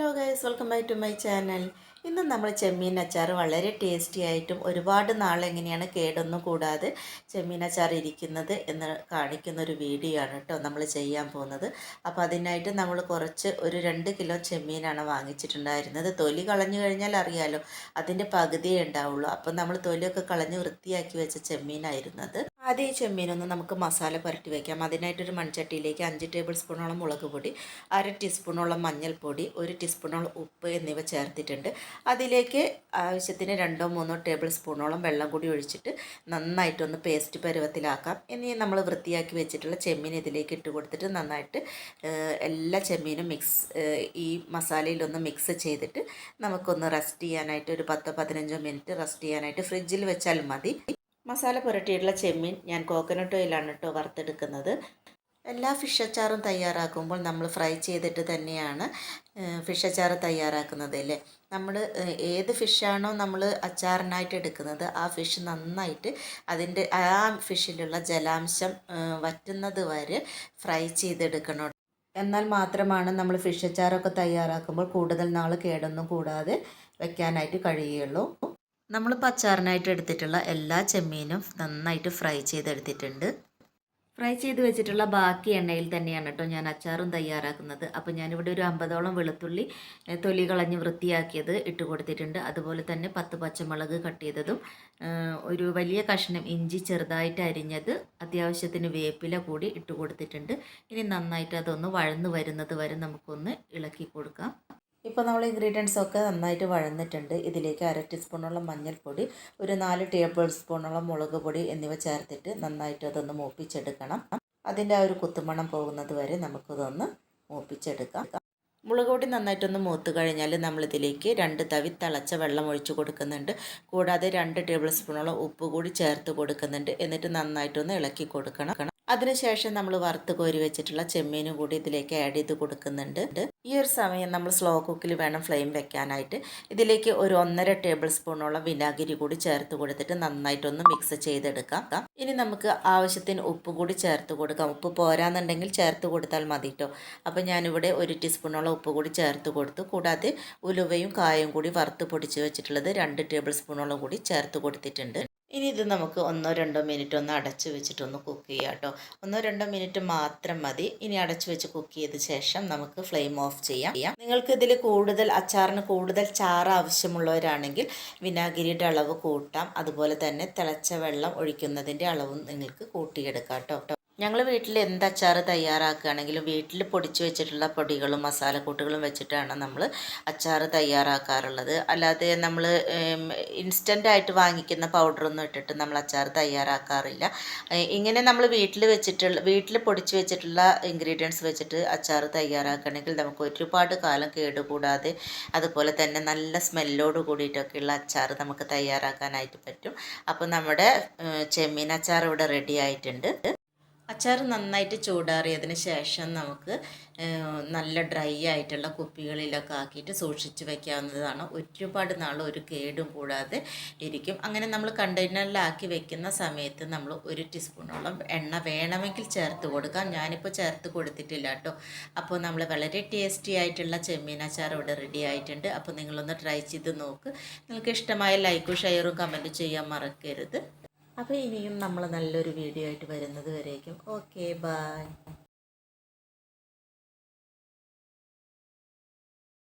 Hello guys welcome back to my channel. ഇന്ന് നമ്മൾ ചെമ്മീൻ അച്ചാർ വളരെ ടേസ്റ്റി ആയിട്ടും ഒരുപാട് നാൾ എങ്ങനെയാണ് കേടൊന്നും കൂടാതെ ചെമ്മീൻ അച്ചാർ ഇരിക്കുന്നത് എന്ന് കാണിക്കുന്ന ഒരു വീഡിയോ ആണ് കേട്ടോ നമ്മൾ ചെയ്യാൻ പോകുന്നത്. അപ്പോൾ അതിനായിട്ട് നമ്മൾ കുറച്ച് ഒരു രണ്ട് കിലോ ചെമ്മീനാണ് വാങ്ങിച്ചിട്ടുണ്ടായിരുന്നത്. തൊലി കളഞ്ഞു കഴിഞ്ഞാൽ അറിയാലോ അതിന്റെ പകുതിയേ ഉണ്ടാവുള്ളൂ. അപ്പം നമ്മൾ തൊലിയൊക്കെ കളഞ്ഞ് വൃത്തിയാക്കി വെച്ച ചെമ്മീനായിരുന്നത്. ഈ ചെമ്മീനൊന്ന് നമുക്ക് മസാല പുരട്ടി വയ്ക്കാം അതിനായിട്ടൊരു മൺചട്ടിയിലേക്ക് അഞ്ച് ടേബിൾ സ്പൂണോളം മുളക് പൊടി അര ടീസ്പൂണോളം മഞ്ഞൾപ്പൊടി ഒരു ടീസ്പൂണോളം ഉപ്പ് എന്നിവ ചേർത്തിട്ടുണ്ട്. അതിലേക്ക് ആവശ്യത്തിന് രണ്ടോ മൂന്നോ ടേബിൾ സ്പൂണോളം വെള്ളം കൂടി ഒഴിച്ചിട്ട് നന്നായിട്ടൊന്ന് പേസ്റ്റ് പരുവത്തിലാക്കാം. ഇനി നമ്മൾ വൃത്തിയാക്കി വെച്ചിട്ടുള്ള ചെമ്മീൻ ഇതിലേക്ക് ഇട്ട് കൊടുത്തിട്ട് നന്നായിട്ട് എല്ലാ ചെമ്മീനും മിക്സ് ഈ മസാലയിലൊന്ന് മിക്സ് ചെയ്തിട്ട് നമുക്കൊന്ന് റെസ്റ്റ് ചെയ്യാനായിട്ട് ഒരു പത്തോ പതിനഞ്ചോ മിനിറ്റ് റെസ്റ്റ് ചെയ്യാനായിട്ട് ഫ്രിഡ്ജിൽ വെച്ചാൽ മതി. മസാല പുരട്ടിയിട്ടുള്ള ചെമ്മീൻ ഞാൻ കോക്കനട്ട് ഓയിലാണ് കേട്ടോ വറുത്തെടുക്കുന്നത്. എല്ലാ ഫിഷ് അച്ചാറും തയ്യാറാക്കുമ്പോൾ നമ്മൾ ഫ്രൈ ചെയ്തിട്ട് തന്നെയാണ് ഫിഷ് അച്ചാർ തയ്യാറാക്കുന്നത് അല്ലേ? നമ്മൾ ഏത് ഫിഷാണോ നമ്മൾ അച്ചാറിനായിട്ട് എടുക്കുന്നത് ആ ഫിഷ് നന്നായിട്ട് അതിന്റെ ആ ഫിഷിലുള്ള ജലാംശം വറ്റുന്നത് വരെ ഫ്രൈ ചെയ്തെടുക്കണം എന്നാൽ മാത്രമാണ് നമ്മൾ ഫിഷ് അച്ചാറൊക്കെ തയ്യാറാക്കുമ്പോൾ കൂടുതൽ നാൾ കേടൊന്നും കൂടാതെ വെക്കാനായിട്ട് കഴിയുള്ളൂ. നമ്മളിപ്പോൾ അച്ചാറിനായിട്ട് എടുത്തിട്ടുള്ള എല്ലാ ചെമ്മീനും നന്നായിട്ട് ഫ്രൈ ചെയ്തെടുത്തിട്ടുണ്ട്. ഫ്രൈ ചെയ്ത് വെച്ചിട്ടുള്ള ബാക്കി എണ്ണയിൽ തന്നെയാണ് കേട്ടോ ഞാൻ അച്ചാറും തയ്യാറാക്കുന്നത്. അപ്പോൾ ഞാനിവിടെ ഒരു അമ്പതോളം വെളുത്തുള്ളി തൊലി കളഞ്ഞ് വൃത്തിയാക്കിയത് ഇട്ട് കൊടുത്തിട്ടുണ്ട്. അതുപോലെ തന്നെ പത്ത് പച്ചമുളക് കട്ട് ചെയ്തതും ഒരു വലിയ കഷ്ണം ഇഞ്ചി ചെറുതായിട്ട് അരിഞ്ഞത് അത്യാവശ്യത്തിന് വേപ്പില കൂടി ഇട്ട് കൊടുത്തിട്ടുണ്ട്. ഇനി നന്നായിട്ട് അതൊന്ന് വഴന്ന് വരുന്നത് വരെ നമുക്കൊന്ന് ഇളക്കി കൊടുക്കാം. ഇപ്പോൾ നമ്മൾ ഇൻഗ്രീഡിയൻസ് ഒക്കെ നന്നായിട്ട് വഴന്നിട്ടുണ്ട്. ഇതിലേക്ക് അര ടീസ്പൂണോളം മഞ്ഞൾപ്പൊടി ഒരു നാല് ടേബിൾ സ്പൂണോളം മുളക് പൊടി എന്നിവ ചേർത്തിട്ട് നന്നായിട്ട് അതൊന്ന് മൂപ്പിച്ചെടുക്കണം. അതിന്റെ ആ ഒരു കുത്തുമണം പോകുന്നത് വരെ നമുക്കിതൊന്ന് മൂപ്പിച്ചെടുക്കാം. മുളക് പൊടി നന്നായിട്ടൊന്ന് മൂത്ത് കഴിഞ്ഞാൽ നമ്മളിതിലേക്ക് രണ്ട് തവി തിളച്ച വെള്ളം ഒഴിച്ച് കൊടുക്കുന്നുണ്ട്. കൂടാതെ രണ്ട് ടേബിൾ സ്പൂണോളം ഉപ്പ് കൂടി ചേർത്ത് കൊടുക്കുന്നുണ്ട്. എന്നിട്ട് നന്നായിട്ടൊന്ന് ഇളക്കി കൊടുക്കണം. അതിനുശേഷം നമ്മൾ വറുത്ത് കോരി വെച്ചിട്ടുള്ള ചെമ്മീനും കൂടി ഇതിലേക്ക് ആഡ് ചെയ്ത് കൊടുക്കുന്നുണ്ട്. ഈ ഒരു സമയം നമ്മൾ സ്ലോ കുക്കിൽ വേണം ഫ്ലെയിം വെക്കാനായിട്ട്. ഇതിലേക്ക് ഒരു ഒന്നര ടേബിൾ സ്പൂണോളം വിനാഗിരി കൂടി ചേർത്ത് കൊടുത്തിട്ട് നന്നായിട്ടൊന്ന് മിക്സ് ചെയ്തെടുക്കാം. ഇനി നമുക്ക് ആവശ്യത്തിന് ഉപ്പ് കൂടി ചേർത്ത് കൊടുക്കാം. ഉപ്പ് പോരാന്നുണ്ടെങ്കിൽ ചേർത്ത് കൊടുത്താൽ മതി കേട്ടോ അപ്പോൾ ഞാനിവിടെ ഒരു ടീസ്പൂണോളം ഉപ്പ് കൂടി ചേർത്ത് കൊടുത്തു. കൂടാതെ ഉലുവയും കായും കൂടി വറുത്ത് പൊടിച്ച് വെച്ചിട്ടുള്ളത് രണ്ട് ടേബിൾ സ്പൂണോളം കൂടി ചേർത്ത് കൊടുത്തിട്ടുണ്ട്. ഇനി ഇത് നമുക്ക് ഒന്നോ രണ്ടോ മിനിറ്റ് ഒന്ന് അടച്ചു വെച്ചിട്ടൊന്ന് കുക്ക് ചെയ്യാം കേട്ടോ. ഒന്നോ രണ്ടോ മിനിറ്റ് മാത്രം മതി. ഇനി അടച്ചു വെച്ച് കുക്ക് ചെയ്ത ശേഷം നമുക്ക് ഫ്ലെയിം ഓഫ് ചെയ്യാം. നിങ്ങൾക്ക് ഇതിൽ കൂടുതൽ അച്ചാറിന് കൂടുതൽ ചാറ് ആവശ്യമുള്ളവരാണെങ്കിൽ വിനാഗിരിയുടെ അളവ് കൂട്ടാം. അതുപോലെ തന്നെ തിളച്ച വെള്ളം ഒഴിക്കുന്നതിന്റെ അളവും നിങ്ങൾക്ക് കൂട്ടിയെടുക്കാം കേട്ടോ. ഞങ്ങൾ വീട്ടിൽ എന്ത് അച്ചാർ തയ്യാറാക്കുകയാണെങ്കിലും വീട്ടിൽ പൊടിച്ചു വെച്ചിട്ടുള്ള പൊടികളും മസാലക്കൂട്ടുകളും വെച്ചിട്ടാണ് നമ്മൾ അച്ചാർ തയ്യാറാക്കാറുള്ളത്. അല്ലാതെ നമ്മൾ ഇൻസ്റ്റന്റായിട്ട് വാങ്ങിക്കുന്ന പൗഡറൊന്നും ഇട്ടിട്ട് നമ്മൾ അച്ചാർ തയ്യാറാക്കാറില്ല. ഇങ്ങനെ നമ്മൾ വീട്ടിൽ വെച്ചിട്ടുള്ള വീട്ടിൽ പൊടിച്ചു വെച്ചിട്ടുള്ള ഇൻഗ്രീഡിയൻസ് വെച്ചിട്ട് അച്ചാർ തയ്യാറാക്കുകയാണെങ്കിൽ നമുക്ക് ഒരുപാട് കാലം കേടുകൂടാതെ അതുപോലെ തന്നെ നല്ല സ്മെല്ലോട് കൂടിയിട്ടൊക്കെയുള്ള അച്ചാർ നമുക്ക് തയ്യാറാക്കാനായിട്ട് പറ്റും. അപ്പോൾ നമ്മുടെ ചെമ്മീൻ അച്ചാർ ഇവിടെ റെഡി ആയിട്ടുണ്ട്. അച്ചാർ നന്നായിട്ട് ചൂടാറിയതിന് ശേഷം നമുക്ക് നല്ല ഡ്രൈ ആയിട്ടുള്ള കുപ്പികളിലൊക്കെ ആക്കിയിട്ട് സൂക്ഷിച്ച് വെക്കാവുന്നതാണ്. ഒരുപാട് നാൾ ഒരു കേടും കൂടാതെ ഇരിക്കും. അങ്ങനെ നമ്മൾ കണ്ടെയ്നറിലാക്കി വെക്കുന്ന സമയത്ത് നമ്മൾ ഒരു ടീസ്പൂണോളം എണ്ണ വേണമെങ്കിൽ ചേർത്ത് കൊടുക്കാം. ഞാനിപ്പോൾ ചേർത്ത് കൊടുത്തിട്ടില്ല കേട്ടോ. അപ്പോൾ നമ്മൾ വളരെ ടേസ്റ്റി ആയിട്ടുള്ള ചെമ്മീൻ അച്ചാർ ഇവിടെ റെഡി ആയിട്ടുണ്ട്. അപ്പോൾ നിങ്ങളൊന്ന് ട്രൈ ചെയ്ത് നോക്ക്. നിങ്ങൾക്ക് ഇഷ്ടമായ ലൈക്കും ഷെയറും കമന്റും ചെയ്യാൻ മറക്കരുത്. അപ്പോൾ ഇനിയും നമ്മൾ നല്ലൊരു വീഡിയോ ആയിട്ട് വരുന്നത് വരേക്കും. Okay bye